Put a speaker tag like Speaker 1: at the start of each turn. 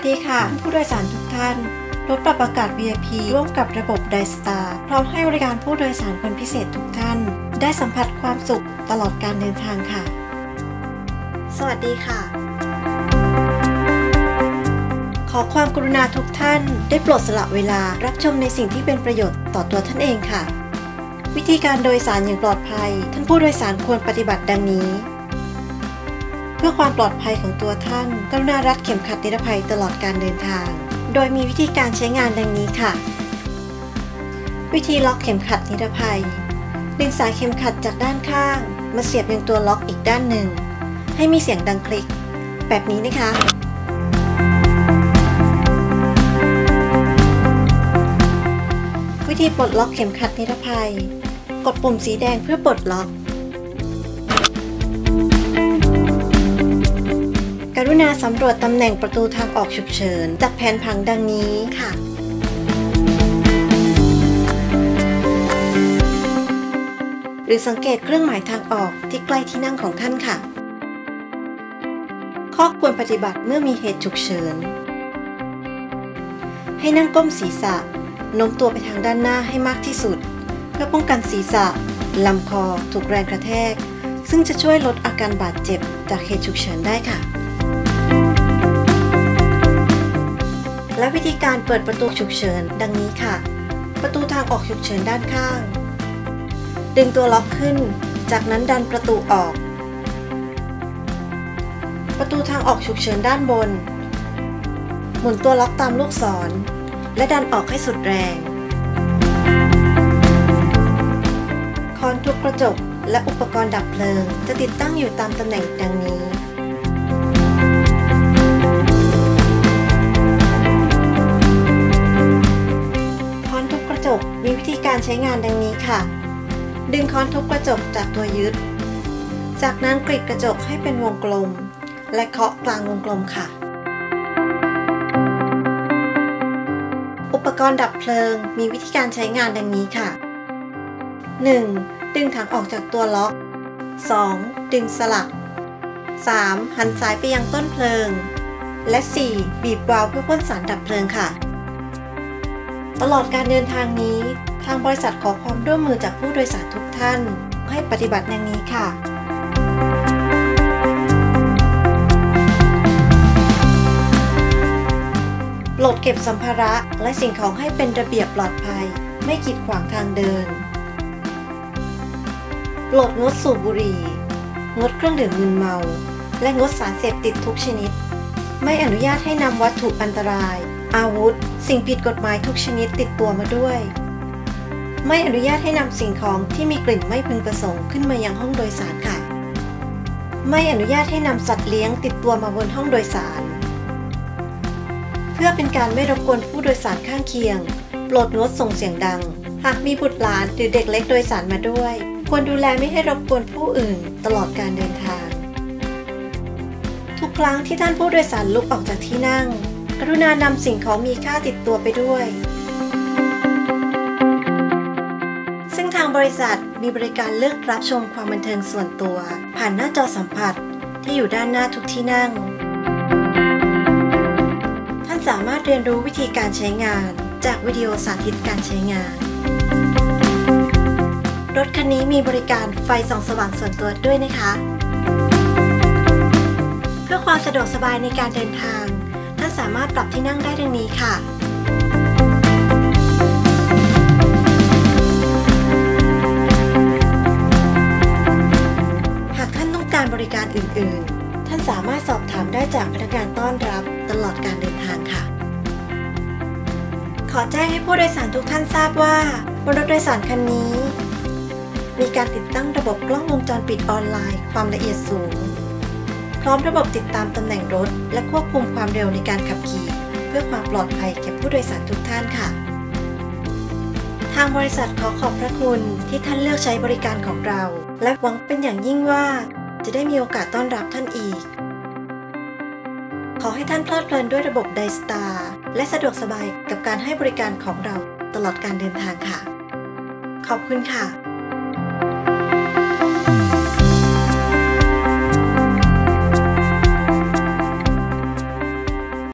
Speaker 1: สวัสดีค่ะ ผู้โดยสารทุกท่าน รถปรับอากาศ VIP ร่วมกับระบบ d i s t a r พร้อมให้บริการผู้โดยสารคนพิเศษทุกท่าน ได้สัมผัสความสุขตลอดการเดินทางค่ะ สวัสดีค่ะ ขอความกรุณาทุกท่านได้โปรดสละเวลารับชมในสิ่งที่เป็นประโยชน์ต่อตัวท่านเองค่ะ วิธีการโดยสารอย่างปลอดภัย ท่านผู้โดยสารควรปฏิบัติดังนี้ เพื่อความปลอดภัยของตัวท่าน กรุณารัดเข็มขัดนิรภัยตลอดการเดินทาง โดยมีวิธีการใช้งานดังนี้ค่ะ วิธีล็อกเข็มขัดนิรภัย ดึงสายเข็มขัดจากด้านข้าง มาเสียบยังตัวล็อกอีกด้านหนึ่ง ให้มีเสียงดังคลิก แบบนี้นะคะวิธีปลดล็อกเข็มขัดนิรภัย กดปุ่มสีแดงเพื่อปลดล็อก กรุณาสำรวจตำแหน่งประตูทางออกฉุกเฉิน จากแผนผังดังนี้ค่ะหรือสังเกตเครื่องหมายทางออกที่ใกล้ที่นั่งของท่านค่ะ ข้อควรปฏิบัติเมื่อมีเหตุฉุกเฉิน ให้นั่งก้มศีรษะโน้มตัวไปทางด้านหน้าให้มากที่สุด เพื่อป้องกันศีรษะลำคอถูกแรงกระแทก ซึ่งจะช่วยลดอาการบาดเจ็บจากเหตุฉุกเฉินได้ค่ะ และวิธีการเปิดประตูฉุกเฉิน ดังนี้ค่ะ ประตูทางออกฉุกเฉินด้านข้าง ดึงตัวล็อกขึ้น จากนั้นดันประตูออก ประตูทางออกฉุกเฉินด้านบน หมุนตัวล็อกตามลูกศร และดันออกให้สุดแรงคอนทุกกระจกและอุปกรณ์ดับเพลิง จะติดตั้งอยู่ตามตำแหน่งดังนี้ การใช้งานดังนี้ค่ะ ดึงค้อนทุบกระจกจากตัวยึด จากนั้นกรีดกระจกให้เป็นวงกลม และเคาะกลางวงกลมค่ะ อุปกรณ์ดับเพลิงมีวิธีการใช้งานดังนี้ค่ะ 1. ดึงถังออกจากตัวล็อก 2. ดึงสลัก 3. หันสายไปยังต้นเพลิง และ 4. บีบวาล์วเพื่อพ่นสารดับเพลิงค่ะ ตลอดการเดินทางนี้างบริษัทขอความร่วมมือจากผู้โดยสารทุกท่าน ให้ปฏิบัติดังนี้ค่ะ โหลดเก็บสัมภาระและสิ่งของให้เป็นระเบียบปลอดภัย ไม่กีดขวางทางเดินโปรดงดสูบบุหรี่ งดเครื่องดื่มมึนเมา และงดสารเสพติดทุกชนิด ไม่อนุญาตให้นำวัตถุอันตรายอาวุธ สิ่งผิดกฎหมายทุกชนิดติดตัวมาด้วย ไม่อนุญาตให้นำสิ่งของที่มีกลิ่นไม่พึงประสงค์ขึ้นมายังห้องโดยสารค่ะ ไม่อนุญาตให้นำสัตว์เลี้ยงติดตัวมาบนห้องโดยสาร เพื่อเป็นการไม่รบกวนผู้โดยสารข้างเคียง โปรดงดส่งเสียงดัง หากมีบุตรหลานหรือเด็กเล็กโดยสารมาด้วย ควรดูแลไม่ให้รบกวนผู้อื่นตลอดการเดินทาง ทุกครั้งที่ท่านผู้โดยสารลุกออกจากที่นั่ง กรุณานำสิ่งของมีค่าติดตัวไปด้วย ซึ่งทางบริษัทมีบริการเลือกรับชมความบันเทิงส่วนตัว ผ่านหน้าจอสัมผัสที่อยู่ด้านหน้าทุกที่นั่ง ท่านสามารถเรียนรู้วิธีการใช้งาน จากวิดีโอสาธิตการใช้งาน รถคันนี้มีบริการไฟส่องสว่างส่วนตัวด้วยนะคะ เพื่อความสะดวกสบายในการเดินทาง ท่านสามารถปรับที่นั่งได้ดังนี้ค่ะ กานต้องการบริการอื่น ๆ ท่านสามารถสอบถามได้จากพนักงานต้อนรับตลอดการเดินทางค่ะ ขอแจ้งให้ผู้โดยสารทุกท่านทราบว่าบนรถโดยสารคันนี้ มีการติดตั้งระบบกล้องวงจรปิดออนไลน์ ความละเอียดสูง พร้อมระบบติดตามตำแหน่งรถ และควบคุมความเร็วในการขับขี่ เพื่อความปลอดภัยแก่ผู้โดยสารทุกท่านค่ะทางบริษัทขอขอบพระคุณที่ท่านเลือกใช้บริการของเรา และหวังเป็นอย่างยิ่งว่า จะได้มีโอกาสต้อนรับท่านอีก ขอให้ท่านเพลิดเพลินด้วยระบบไดสตาร์และสะดวกสบายกับการให้บริการของเราตลอดการเดินทางค่ะ ขอบคุณค่ะ